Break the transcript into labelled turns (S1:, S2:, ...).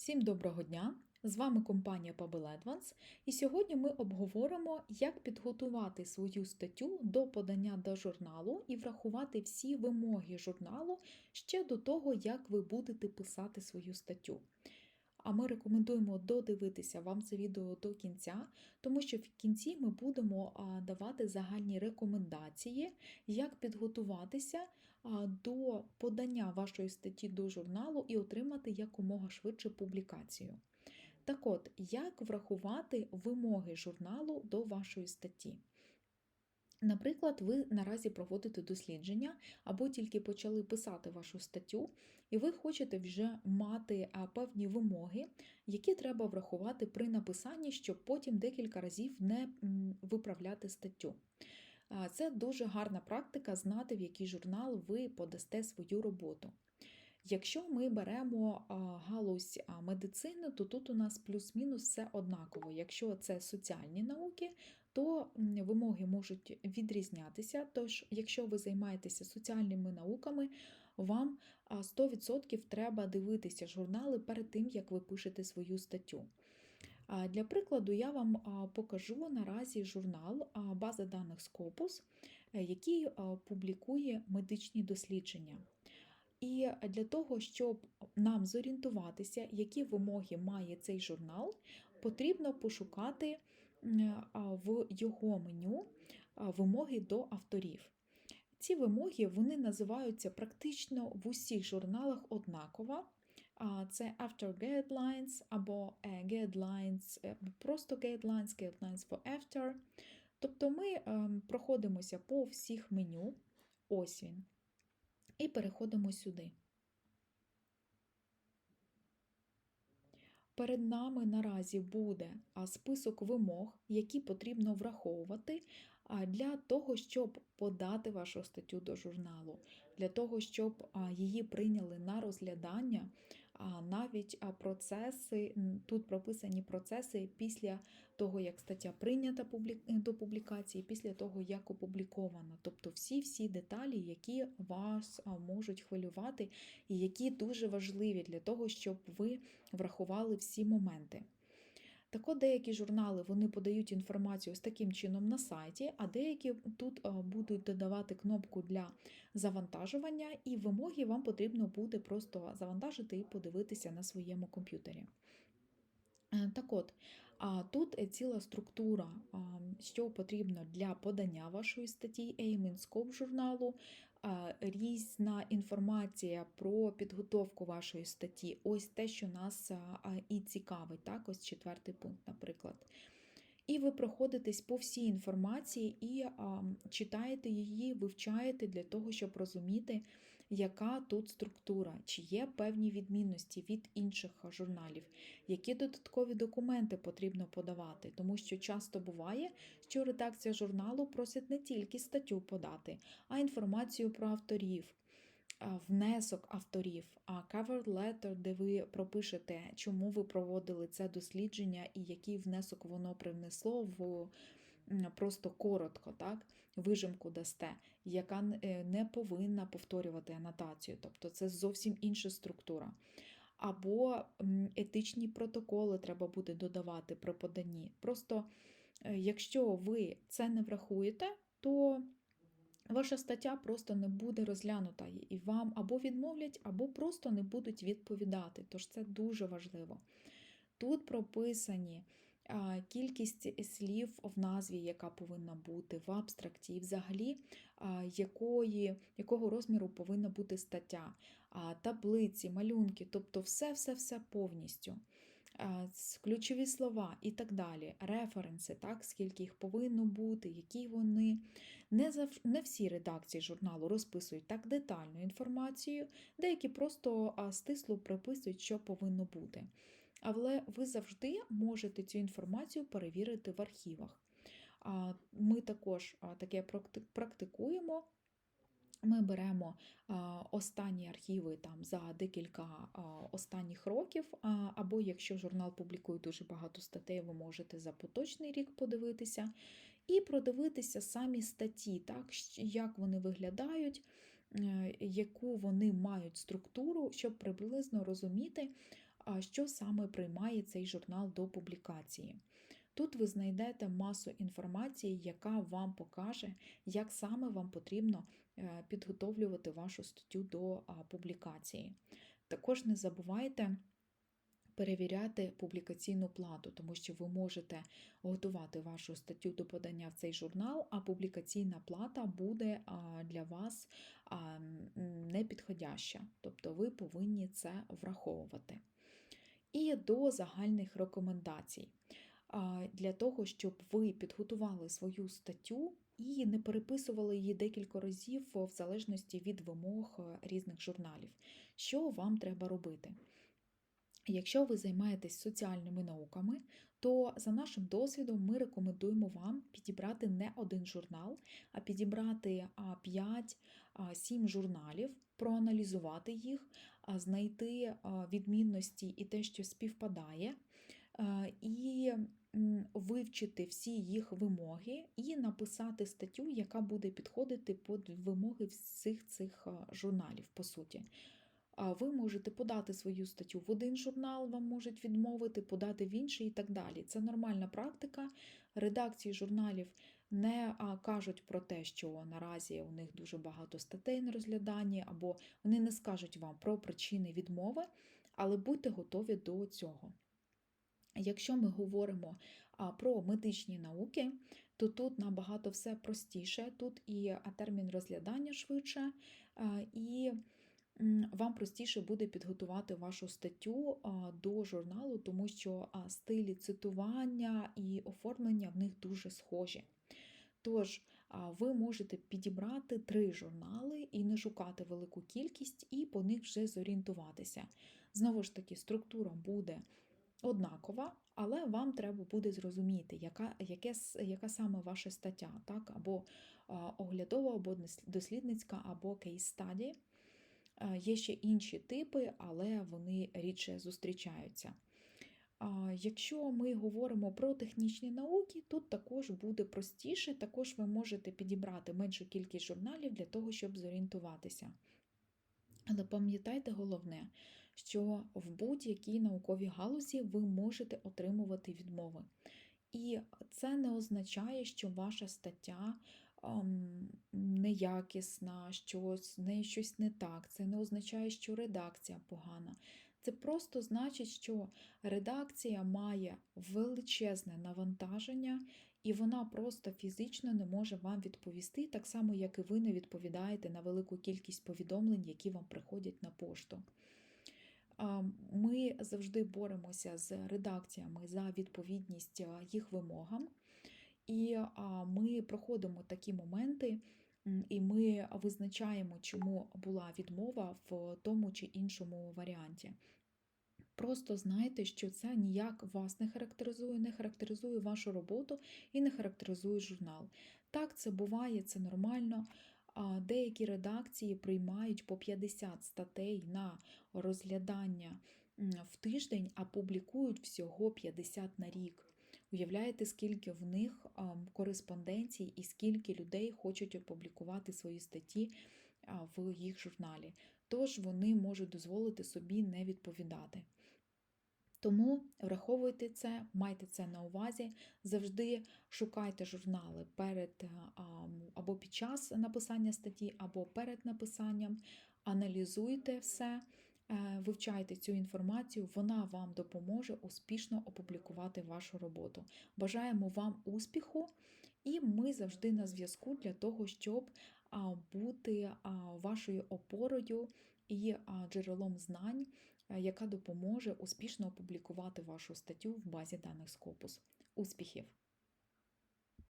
S1: Всім доброго дня! З вами компанія Pabel Advance, і сьогодні ми обговоримо, як підготувати свою статтю до подання до журналу і врахувати всі вимоги журналу ще до того, як ви будете писати свою статтю. А ми рекомендуємо додивитися вам це відео до кінця, тому що в кінці ми будемо давати загальні рекомендації, як підготуватися до подання вашої статті до журналу і отримати якомога швидше публікацію. Так от, як врахувати вимоги журналу до вашої статті? Наприклад, ви наразі проводите дослідження або тільки почали писати вашу статтю, і ви хочете вже мати певні вимоги, які треба врахувати при написанні, щоб потім декілька разів не виправляти статтю. Це дуже гарна практика знати, в який журнал ви подасте свою роботу. Якщо ми беремо галузь медицини, то тут у нас плюс-мінус все однаково. Якщо це соціальні науки, то вимоги можуть відрізнятися. Тож, якщо ви займаєтеся соціальними науками, вам а, 100% треба дивитися журнали перед тим, як ви пишете свою статтю. Для прикладу, я вам покажу наразі журнал а, бази даних Scopus, е, який публікує медичні дослідження. І для того, щоб нам зорієнтуватися, які вимоги має цей журнал, потрібно пошукати в його меню вимоги до авторів. Ці вимоги вони називаються практично в усіх журналах однаково. Це After Guidelines або е, Guidelines, е, просто Guidelines, Guidelines for After. Тобто ми ем, проходимося по всіх меню. Ось він. І переходимо сюди. Перед нами наразі буде список вимог, які потрібно враховувати для того, щоб подати вашу статтю до журналу, для того, щоб її прийняли на розглядання, навіть процеси, тут прописані процеси після того, як стаття прийнята публі- до публікації, після того, як опублікована. Тобто всі-всі деталі, які вас можуть хвилювати, і які дуже важливі для того, щоб ви врахували всі моменти. Так от деякі журнали вони подають інформацію з таким чином на сайті, а деякі тут будуть додавати кнопку для завантажування, і вимоги вам потрібно буде просто завантажити і подивитися на своєму комп'ютері. Е, Так от, тут е, ціла структура, що потрібно для подання вашої статті Aim in Scope журналу, різна інформація про підготовку вашої статті. Ось те, що нас і цікавить, так, ось четвертий пункт, наприклад. І ви проходитесь по всій інформації і читаєте її, вивчаєте для того, щоб розуміти, яка тут структура, чи є певні відмінності від інших журналів, які додаткові документи потрібно подавати, тому що часто буває, що редакція журналу просить не тільки статтю подати, а інформацію про авторів. Внесок авторів, а cover letter, де ви пропишете, чому ви проводили це дослідження і який внесок воно привнесло в просто коротко, так, вижимку дасте, яка е, не повинна повторювати анотацію. Тобто це зовсім інша структура. Або етичні протоколи треба буде додавати при поданні. Просто е, якщо ви це не врахуєте, то ваша стаття просто не буде розглянута, і вам або відмовлять, або просто не будуть відповідати. Тож це дуже важливо. Тут прописані кількість слів в назві, яка повинна бути в абстракті, і взагалі якої, якого розміру повинна бути стаття, таблиці, малюнки, тобто все-все-все повністю. Ключові слова і так далі, референси, так, скільки їх повинно бути, які вони. Не, зав... не всі редакції журналу розписують так детальну інформацію, деякі просто стисло приписують, що повинно бути. Але ви завжди можете цю інформацію перевірити в архівах. Ми також таке практикуємо. Ми беремо останні архіви там за декілька останніх років, або якщо журнал публікує дуже багато статей, ви можете за поточний рік подивитися і продивитися самі статті, так, як вони виглядають, е, яку вони мають структуру, щоб приблизно розуміти, що саме приймає цей журнал до публікації. Тут ви знайдете масу інформації, яка вам покаже, як саме вам потрібно е, підготовлювати вашу статтю до публікації. Також не забувайте перевіряти публікаційну плату, тому що ви можете готувати вашу статтю до подання в цей журнал, а публікаційна плата буде для вас непідходяща. Тобто ви повинні це враховувати. І до загальних рекомендацій. Для того, щоб ви підготували свою статтю і не переписували її декілька разів в залежності від вимог е, різних журналів. Що вам треба робити? Якщо ви займаєтесь соціальними науками, то за нашим досвідом ми рекомендуємо вам підібрати не один журнал, а підібрати 5-7 журналів, проаналізувати їх, знайти відмінності і те, що співпадає, і вивчити всі їх вимоги, і написати статтю, яка буде підходити під вимоги всіх цих журналів, по суті. А Ви можете подати свою статтю в один журнал, вам можуть відмовити, подати в інший і так далі. Це нормальна практика. Редакції журналів не кажуть про те, що наразі у них дуже багато статей на розгляданні, або вони не скажуть вам про причини відмови, але будьте готові до цього. Якщо ми говоримо про медичні науки, то тут набагато все простіше, тут і термін розглядання швидше, і вам простіше буде підготувати вашу статтю до журналу, тому що стилі цитування і оформлення в них дуже схожі. Тож, ви можете підібрати три журнали і не шукати велику кількість, і по них вже зорієнтуватися. Знову ж таки, структура буде однакова, але вам треба буде зрозуміти, яка, яке, яка саме ваша стаття, так? або оглядова, або дослідницька, або кейс-стаді. Е, Є ще інші типи, але вони рідше зустрічаються. Якщо ми говоримо про технічні науки, тут також буде простіше, також ви можете підібрати меншу кількість журналів для того, щоб зорієнтуватися. Але пам'ятайте головне, що в будь-якій науковій галузі ви можете отримувати відмови. І це не означає, що ваша стаття неякісна, що з нею щось не так. Це не означає, що редакція погана. Це просто значить, що редакція має величезне навантаження, і вона просто фізично не може вам відповісти, так само, як і ви не відповідаєте на велику кількість повідомлень, які вам приходять на пошту. Ми завжди боремося з редакціями за відповідність їх вимогам, і ми проходимо такі моменти, і ми визначаємо, чому була відмова в тому чи іншому варіанті. Просто знайте, що це ніяк вас не характеризує, не характеризує вашу роботу і не характеризує журнал. Так, це буває, це нормально. Деякі редакції приймають по 50 статей на розглядання в тиждень, а публікують всього 50 на рік. Уявляєте, скільки в них кореспонденцій і скільки людей хочуть опублікувати свої статті в їх журналі. Тож вони можуть дозволити собі не відповідати. Тому враховуйте це, майте це на увазі, завжди шукайте журнали перед або під час написання статті, або перед написанням, аналізуйте все, вивчайте цю інформацію, вона вам допоможе успішно опублікувати вашу роботу. Бажаємо вам успіху, і ми завжди на зв'язку для того, щоб бути вашою опорою і джерелом знань, е, яка допоможе успішно опублікувати вашу статтю в базі даних Scopus. Успіхів!